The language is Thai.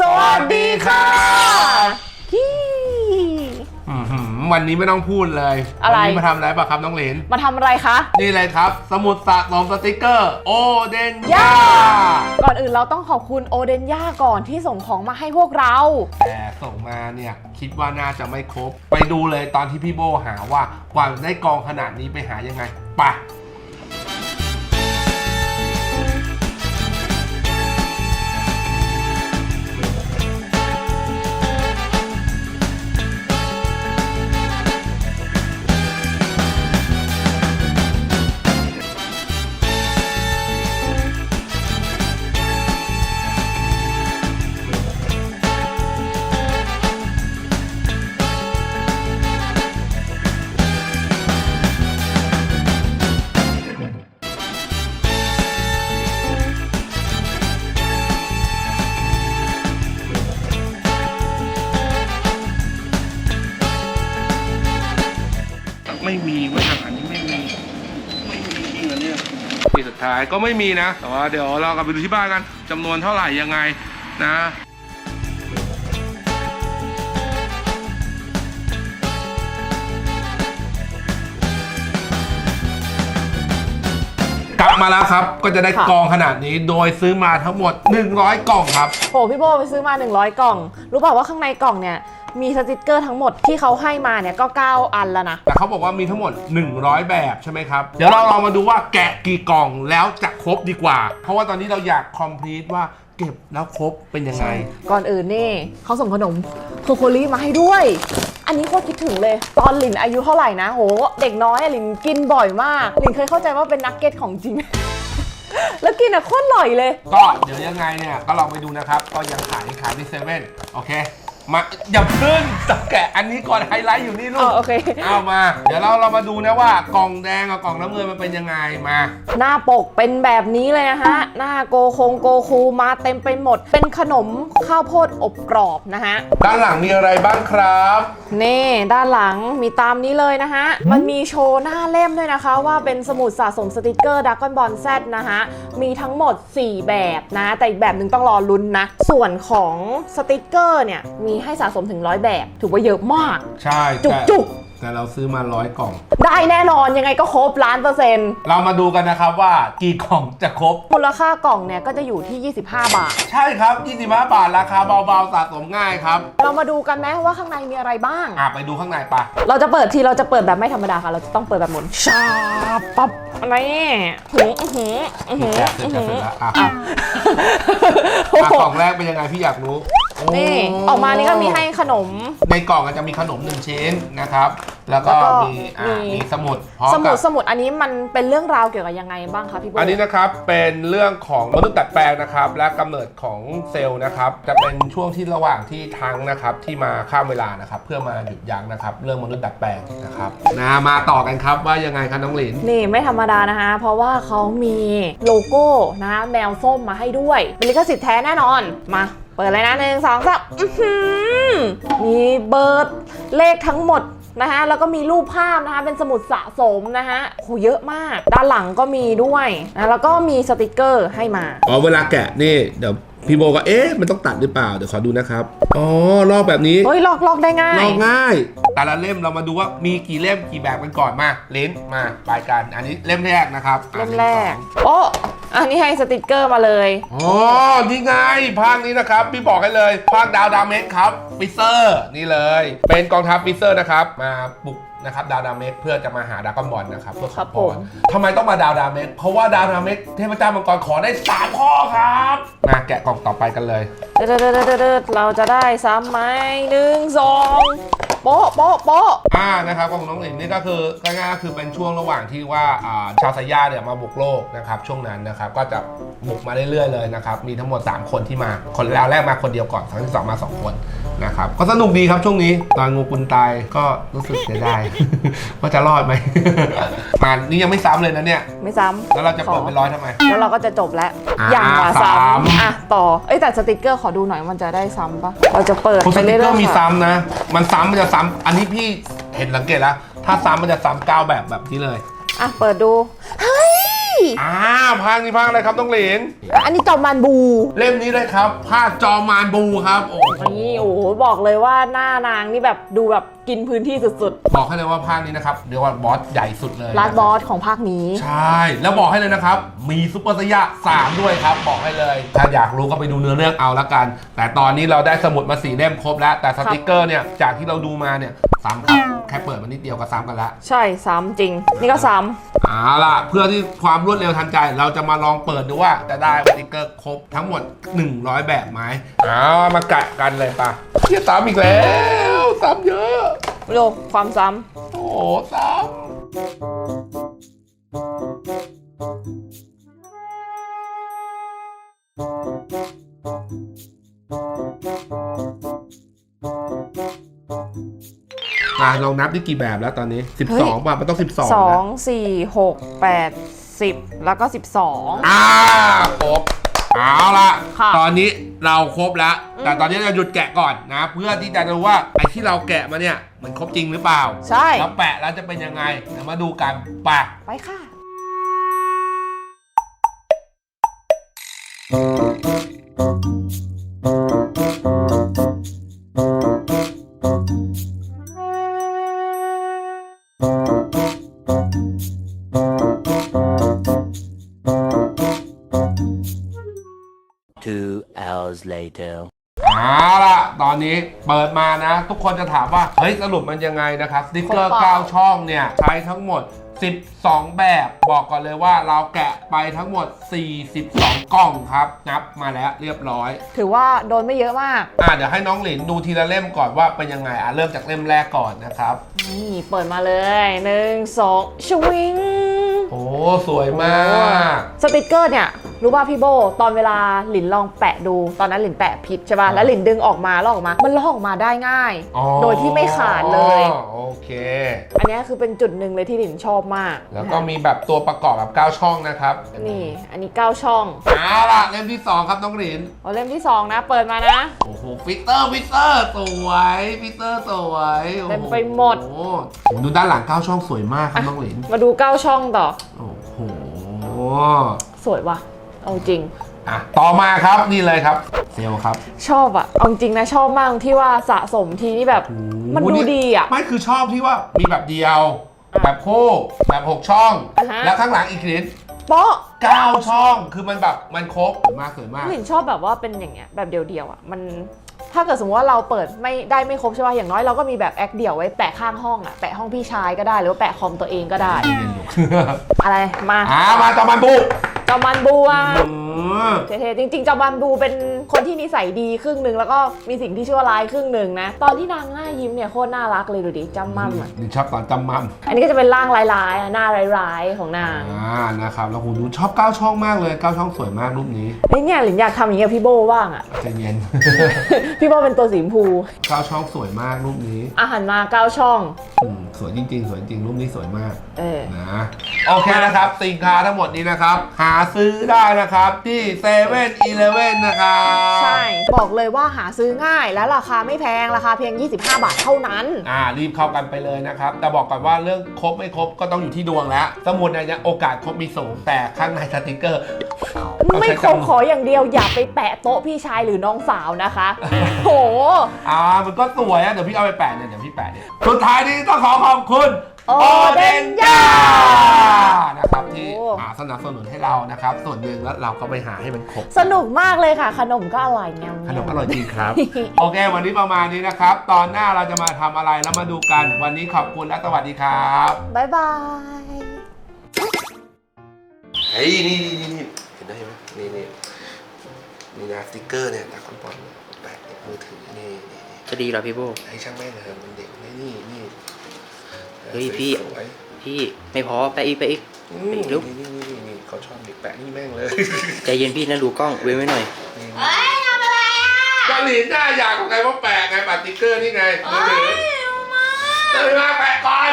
สวัสดีค่ะฮีอื้อหือวันนี้ไม่ต้องพูดเลยอะไร วันี้มาทำอะไรป่ะครับน้องเหรนมาทำอะไรคะ นี่เลยครับ สมุดสะสมสติกเกอร์ โอเดนย่าย่า ก่อนอื่นเราต้องขอบคุณโอเดนย่าก่อนที่ส่งของมาให้พวกเรา แต่ส่งมาเนี่ยคิดว่าน่าจะไม่ครบ ไปดูเลยตอนที่พี่โบหาว่ากว่าได้กองขนาดนี้ไปหายังไงไป ที่สุดท้ายก็ไม่มีนะ แต่ว่าเดี๋ยวเรากลับไปดูที่บ้านกันจำนวนเท่าไหร่ยังไงนะกลับมาแล้วครับ ก็จะได้ค่ะกองขนาดนี้โดยซื้อมาทั้งหมด 100 กล่องครับ โหพี่โบไปซื้อมา 100 กล่อง รู้เปล่าว่าข้างในกล่องเนี่ย มีสติกเกอร์ทั้งหมดที่เขาให้มาเนี่ยก็ 9 อันแล้วนะ แต่เขาบอกว่ามีทั้งหมด 100 แบบใช่ไหมครับ เดี๋ยวเราลองมาดูว่าแกะกี่กล่องแล้วจะครบดีกว่า เพราะว่าตอนนี้เราอยากคอมพลีทว่าเก็บแล้วครบเป็นยังไง ก่อนอื่นนี่เขาส่งขนมโคโคลีมาให้ด้วย อันนี้โคตรคิดถึงเลย ตอนหลินอายุเท่าไหร่นะโหเด็กน้อยอะหลินกินบ่อยมากหลินเคยเข้าใจว่าเป็นนักเก็ตของจริง แล้วกินอะโคตรอร่อยเลย ก็เดี๋ยวยังไงเนี่ยก็ลองไปดูนะครับ ก็ยังขายขายที่เซเว่นโอเค มาอย่าเพิ่งจับแกะอันนี้ก่อนไฮไลท์อยู่นี่ลูอ๋อกโอเค เอามา เดี๋ยวเราเรามาดูนะว่ากล่องแดงกับกล่องน้ำเงินมันเป็นยังไงมา หน้าปกเป็นแบบนี้เลยนะฮะ หน้าโกคงโกคูมาเต็มไปหมด เป็นขนมข้าวโพดอบกรอบนะฮะ ด้านหลังมีอะไรบ้างครับ นี่ด้านหลังมีตามนี้เลยนะฮะ มันมีโชว์หน้าเล่มด้วยนะคะ ว่าเป็นสมุดสะสมสติกเกอร์ดักกอนบอลแซดนะฮะ มีทั้งหมด 4 แบบนะ แต่อีกแบบหนึ่งต้องรอลุ้นนะ ส่วนของสติกเกอร์เนี่ยมีให้สะสมถึงร้อยแบบถือว่าเยอะมาก ใช่จุกแต่จุกแต่เราซื้อมาร้อยกล่อง ได้แน่นอนยังไงก็ครบล้านเปอร์เซ็นต์เรามาดูกันนะครับว่ากี่กล่องจะครบ มูลค่ากล่องเนี่ยก็จะอยู่ที่ 25 บาท ใช่ครับ25บาทราคาเบาๆสะสมง่ายครับเรามาดูกันไหมว่าข้างในมีอะไรบ้าง อะไปดูข้างในปะเราจะเปิดทีเราจะเปิดแบบไม่ธรรมดาค่ะ เราจะต้องเปิดแบบหมุนชาบปั๊บอะไรหือหือหือแกะเสร็จจะเสร็จแล้วอะอะ โอ้อะโหกล่องแรกเป็นยังไงพี่อยากรู้ นี่ออกมานี่ก็มีให้ขนม ในกล่องก็จะมีขนมหนึ่งชิ้นนะครับ แล้วก็แล้วก็มีอะมี มีสมุดพร้อมสมุกัดบ สมุดอันนี้มันเป็นเรื่องราวเกี่ยวกับยังไงบ้างคะพี่โบอันนี้นะครับเป็นเรื่องของมนุษย์ตัดแปลงนะครับ และกำเนิดของเซลล์นะครับ จะเป็นช่วงที่ระหว่างที่ทั้งนะครับที่มาข้ามเวลานะครับ เพื่อมาหยุดยั้งนะครับ เรื่องมนุษย์ตัดแปลงนะครับนะมาต่อกันครับว่ายังไงครับน้องหลิน นี่ไม่ธรรมดานะคะ เพราะว่าเขามีโลโก้นะคะแมวส้มมาให้ด้วยเป็นลิขสิทธิ์แท้แน่นอนมาเปิดเลยนะหนึ่งสองสามมีเบอร์เลขทั้งหมดนะคะแล้วก็มีรูปภาพนะคะเป็นสมุดสะสมนะคะโหเยอะมาก ด้านหลังก็มีด้วยนะแล้วก็มีสติกเกอร์ให้มาอ๋อเวลาแกะนี่เดี๋ยว พี่โบก็เอ๊ะมันต้องตัดหรือเปล่า เดี๋ยวขอดูนะครับ อ๋อลอกแบบนี้เฮ้ยลอกลอกได้ง่าลย อกง่าย แต่ละเล่มเรามาดูว่ามีกี่เล่มกี่แบบกันก่อนมาลิ้นมาไปกันอันนี้เล่มแรกนะครับอะเล่มแรกหนึ่งสองโอ้อันนี้ให้สติกเกอร์มาเลย อ๋อนี่ไงภาคนี้นะครับ พี่บอกให้เลยภาคดาวดาเมกครับฟิเซอร์นี่เลย เป็นกองทัพฟิเซอร์นะครับมาบุกนะครับดาวดาเมกเพื่อจะมาหาดากอนบอลนะครับเพื่อขครัอบพผมรทำไมต้องมาดาวดาเมกเพราะว่าดาวดาเมกเทพเจ้ามังกรขอได้3ข้อครับ มาแกะกล่องต่อไปกันเลย เดดเดดเดดเดดเราจะได้ซ้ำไหมหนึ่งสอง โป๊ะโป๊ะโป๊ะอ่านะครับของน้องหลินนี่ก็คือง่ายๆก็คือเป็นช่วงระหว่างที่ว่าอ่าชาวไซย่าเนี่ยมาบุกโลกนะครับช่วงนั้นนะครับก็จะบุกมาเรื่อยๆเลยนะครับมีทั้งหมด 3 คนที่มาคนแล้วแรกมาคนเดียวก่อนครั้งที่สองมา 2 คนนะครับก็สนุกดีครับช่วงนี้ตอนงูกุลตายก็รู้สึกเสียดาย ว่าจะรอดไหมมานี่ยังไม่ซ้ำเลยนะเนี่ย ไม่ซ้ำแล้วเราจะเปิดเป็นร้อยทำไม แล้วเราก็จะจบแล้ว อ่าอย่างละสามซ้ำอะต่อ เอ้ยแต่สติกเกอร์ขอดูหน่อยมันจะได้ซ้ำปะเราจะเปิดโอ้สไปติเรื่กเกออยร์มีๆค่ะ ซ้ำนะ มันซ้ำมันจะซ้ำอันนี้พี่เห็นสังเกตแล้ว ถ้าซ้ำมันจะซ้ำเก้าแบบแบบนี้เลย อะเปิดดู เฮ้ยอ่าภาคนี้ภาคอะไรครับต้องเหรนอันนี้จอมมานบู เล่มนี้เลยครับภาคจอมานบูครับโอ้โหนี่โอ้โหบอกเลยว่าหน้านางนี่แบบดูแบบกินพื้นที่สุดบอกให้เลยว่าภาคนี้นะครับเรียกว่าบอสใหญ่สุดเลยๆลาสบอสของภาคนี้ ใช่ แล้วบอกให้เลยนะครับ มีซุปเปอร์สยะ3ด้วยครับ บอกให้เลย ถ้าอยากรู้ก็ไปดูเนื้อเรื่องเอาละกัน แต่ตอนนี้เราได้สมุดมาสีเล่มครบแล้ว แต่สติกเกอร์เนี่ย จากที่เราดูมาเนี่ยซ้ำครับ แค่เปิดมานิดเดียวก็ซ้ำกันละ ใช่ซ้ำจริง นี่ก็ซ้เอาล่ะ เพื่อที่ความรวดเร็วทันใจ เราจะมาลองเปิดดูว่าจะได้สติกเกอร์ครบทั้งหมด 100 แบบไหมเอามากะกันเลยปะเฮียซ้ำอีกแล้ว ซ้ำเยอะำดูความซ้โอ้โหซ้ำอะลองนับได้กี่แบบแล้วตอนนี้ 12ป่ะมันต้อง 12ำสอนะงสี่หกแปดสิบแล้วก็สิบสองอ่าครบ เอาละค่ะ ตอนนี้เราครบแล้ว แต่ตอนนี้เราหยุดแกะก่อนนะ เพื่อที่จะดูว่าไอ้ที่เราแกะมาเนี่ย มันครบจริงหรือเปล่าใช่ แล้วแปะแล้วจะเป็นยังไงเดี๋ยวมาดูกันปะไปค่ะ Two อนนี้เปิดมานะ ทุกคนจะถามว่า เฮ้ยสรุปมันยังไงนะครับสติ๊กเกอร์ครบเปล่า9ช่องเนี่ย ใช้ทั้งหมด 12 แบบบอกก่อนเลยว่าเราแกะไปทั้งหมด 42 กล่องครับ นับมาแล้วเรียบร้อย ถือว่าโดนไม่เยอะมาก อะเดี๋ยวให้น้องหลินดูทีละเล่มก่อนว่าเป็นยังไงอะเริ่มจากเล่มแรกก่อนนะครับ นี่เปิดมาเลยหนึ่งสองชวิงโอ้สวยมาก สติกเกอร์เนี่ย รู้ป่ะพี่โบ ตอนเวลาหลินลองแปะดู ตอนนั้นหลินแปะผิดใช่ป่ะ แล้วหลินดึงออกมาลอกออกมา มันลอกออกมาได้ง่าย อ๋อโดยที่ไม่ขาดเลย โอเค อันเนี้ยคือเป็นจุดหนึ่งเลยที่หลินชอบมากแล้วก็มีแบบตัวประกอบแบบ9ช่องนะครับนี่ อันนี้ 9 ช่องเอาล่ะเล่มที่ 2 ครับน้องหลิน เอาเล่มที่ 2 นะ เปิดมานะ โอ้โหฟิตเตอร์ฟิตเตอร์สวยฟิตเตอร์สวยโอ้โเต็มไปหมด โอ้โหดูด้านหลัง 9 ช่องสวยมากครับน้องหลิน มาดู 9 ช่องต่อ โอ้โห สวยว่ะ เอาจริง อะต่อมาครับนี่เลยครับ เซลลครับชอบอะเอาจริงนะชอบมากที่ว่าสะสมทีนี่แบบ มันดูดีอะ ไม่คือชอบที่ว่ามีแบบเดียว แบบคู่แบบ6ช่อง อ่าฮะ แล้วข้างหลังอีกนิดโป๊ะ9ช่องคือมันแบบมันครบสวยมากสวยมากหลินชอบแบบว่าเป็นอย่างเงี้ยแบบเดียวๆอะมันถ้าเกิดสมมติว่าเราเปิดไม่ได้ไม่ครบใช่ป่ะอย่างน้อยเราก็มีแบบแอคเดี่ยวไว้แปะข้างห้องอะแปะห้องพี่ชายก็ได้หรือว่าแปะคอมตัวเองก็ได้เรียนลูกอะไรมา อ่ามาต่อมันบุก จอมันบัว อืมเท่ๆจริงๆจอมันบูเป็นคนที่นิสัยดีครึ่งหนึ่งแล้วก็มีสิ่งที่ชั่วร้ายครึ่งหนึ่งนะ ตอนที่นางหน้ายิ้มเนี่ยโคตรน่ารักเลยดูดิจำมั่มอะนี่ชอบตอนจำมั่มอันนี้ก็จะเป็นร่างร้ายๆอะหน้าร้ายๆของนางอ่านะครับแล้วคุณดูชอบ9ช่องมากเลย9ช่องสวยมากรูปนี้ไอ้ยเนี่ยหลินอยากทำอย่างเงี้ยกับพี่โบบ้างอะ ใจเย็น พี่โบเป็นตัวสีชมพู9ช่องสวยมากรูปนี้อาหารมาเก้าช่อง อืมสวยจริง ๆ สวยจริงรูปนี้สวยมาก เออ นะโอเคนะครับสินค้าทั้งหมดนี้นะครับ หาซื้อได้นะครับ ที่เซเว่นอีเลเว่นนะครับ ใช่ บอกเลยว่าหาซื้อง่ายและราคาไม่แพงราคาเพียง 25 บาทเท่านั้น อ่ารีบเข้ากันไปเลยนะครับ แต่บอกก่อนว่าเรื่องครบไม่ครบก็ต้องอยู่ที่ดวงแล้ว สมุดเนี่ยโอกาสครบมีสูงแต่ข้างในสติกเกอร์ต้องไม่ใช้ครบจำนวน ขออย่างเดียวอย่าไปแปะโต๊ะพี่ชายหรือน้องสาวนะคะโห อ่ามันก็สวยอะเดี๋ยวพี่เอาไปแปะเนี่ยเดี๋ยวพี่แปะเนี่ยสุดท้ายนี้ต้องขอขอบคุณ โอเดนย่านะครับที่โอ้ หาสนับสนุนให้เรานะครับ ส่วนหนึ่งแล้วเราก็ไปหาให้มันครบ สนุกมากเลยค่ะ ขนมก็อร่อยแนวขนมอร่อยจริงครับ โอเค วันนี้ประมาณนี้นะครับ ตอนหน้าเราจะมาทำอะไรแล้วมาดูกัน วันนี้ขอบคุณและสวัสดีครับบ๊ายบาย เฮ้ยนี่นี่นี่นี่เห็นได้ไหมนี่นี่นี่นะสติ๊กเกอร์เนี่ยตาคอนบอลแปะในมือถือนี่นี่นี่จะดีเหรอพี่โบ ให้ช่างแม่งเลยมันเด็กนี่นี่นี่ เฮ้ยพี่ สวยพี่ไม่พอไปอีกไปอีกๆอืมไปอีนี่กลูกนี่นี่นี่นี่เขาชอบเด็กแปะนี่แม่งเลยใจเย็นพี่นะดูกล้องเว้นไว้หน่อยเฮ้ยทำอะไรอะก็หลีนหน้าอยากของใครว่าแปะไงปะสติ๊กเกอร์นี่ไงมือถือตื่นมาแปะก่อน